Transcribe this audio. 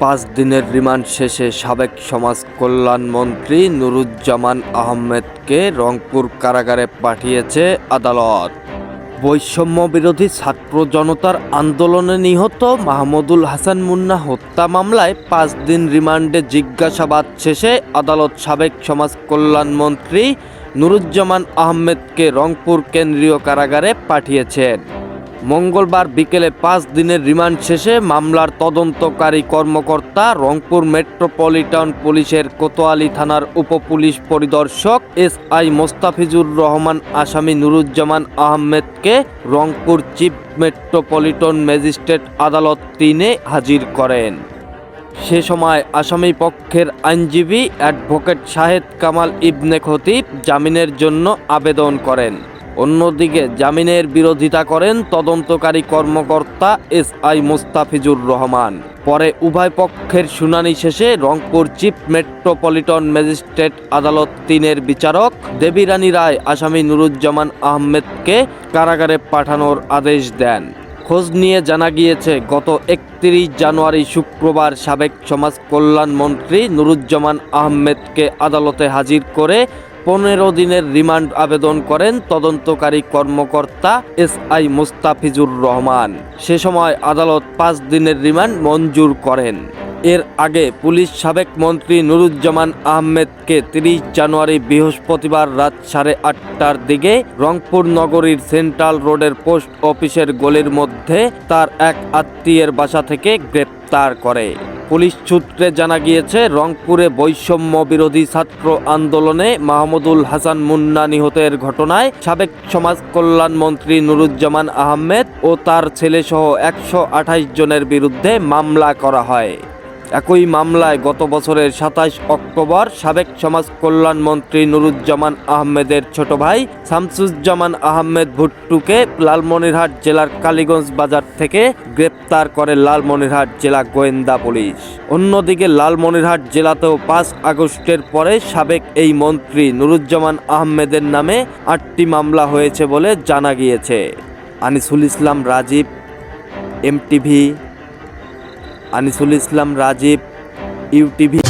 পাঁচ দিনের রিমান্ড শেষে সাবেক সমাজ কল্যাণ মন্ত্রী নুরুজ্জামান আহমেদকে রংপুর কারাগারে পাঠিয়েছে আদালত। বৈষম্য বিরোধী ছাত্র জনতার আন্দোলনে নিহত মাহমুদুল হাসান মুন্না হত্যা মামলায় পাঁচ দিন রিমান্ডে জিজ্ঞাসাবাদ শেষে আদালত সাবেক সমাজ কল্যাণ মন্ত্রী নুরুজ্জামান আহমেদকে রংপুর কেন্দ্রীয় কারাগারে পাঠিয়েছেন। মঙ্গলবার বিকেলে পাঁচ দিনের রিমান্ড শেষে মামলার তদন্তকারী কর্মকর্তা রংপুর মেট্রোপলিটন পুলিশের কোতোয়ালি থানার উপপুলিশ পরিদর্শক এস আই মোস্তাফিজুর রহমান আসামি নুরুজ্জামান আহমেদকে রংপুর চিফ মেট্রোপলিটন ম্যাজিস্ট্রেট আদালত তিনে হাজির করেন। সে সময় আসামি পক্ষের আইনজীবী অ্যাডভোকেট শাহেদ কামাল ইবনে খতিব জামিনের জন্য আবেদন করেন। অন্যদিকে জামিনের বিরোধিতা করেন তদন্তকারী কর্মকর্তা এস আই মোস্তাফিজুর রহমান। পরে উভয় পক্ষের শুনানি শেষে রংপুর চিফ মেট্রোপলিটন ম্যাজিস্ট্রেট আদালত তিনের বিচারক দেবীরানী রায়, আসামি নুরুজ্জামান আহমেদকে কারাগারে পাঠানোর আদেশ দেন। খোঁজ নিয়ে জানা গিয়েছে, গত একত্রিশ জানুয়ারি শুক্রবার সাবেক সমাজ কল্যাণ মন্ত্রী নুরুজ্জামান আহমেদকে আদালতে হাজির করে পনেরো দিনের রিমান্ড আবেদন করেন তদন্তকারী কর্মকর্তা এস আই মুস্তাফিজুর রহমান। সে সময় আদালত পাঁচ দিনের রিমান্ড মঞ্জুর করেন। এর আগে পুলিশ সাবেক মন্ত্রী নুরুজ্জামান আহমেদকে তিরিশ জানুয়ারি বৃহস্পতিবার রাত সাড়ে আটটার দিকে রংপুর নগরীর সেন্ট্রাল রোডের পোস্ট অফিসের গলির মধ্যে তার এক আত্মীয়ের বাসা থেকে গ্রেপ্তার করে। পুলিশ সূত্রে জানা গিয়েছে, রংপুরে বৈষম্য বিরোধী ছাত্র আন্দোলনে মাহমুদুল হাসান মুন্না নিহতের ঘটনায় সাবেক সমাজ কল্যাণ মন্ত্রী নুরুজ্জামান আহমেদ ও তার ছেলেসহ একশো আঠাইশ জনের বিরুদ্ধে মামলা করা হয়। একই মামলায় গত বছরের সাতাশ অক্টোবর সাবেক সমাজ কল্যাণ মন্ত্রী নুরুজ্জামান আহমেদের ছোট ভাই শামসুজ্জামান আহমেদ ভুট্টুকে লালমনিরহাট জেলার কালীগঞ্জ বাজার থেকে গ্রেপ্তার করে লালমনিরহাট জেলা গোয়েন্দা পুলিশ। অন্যদিকে লালমনিরহাট জেলাতেও পাঁচ আগস্টের পরে সাবেক এই মন্ত্রী নুরুজ্জামান আহমেদের নামে আটটি মামলা হয়েছে বলে জানা গিয়েছে। Anisul Islam Rajib, MTV Anisul Islam Rajib UTV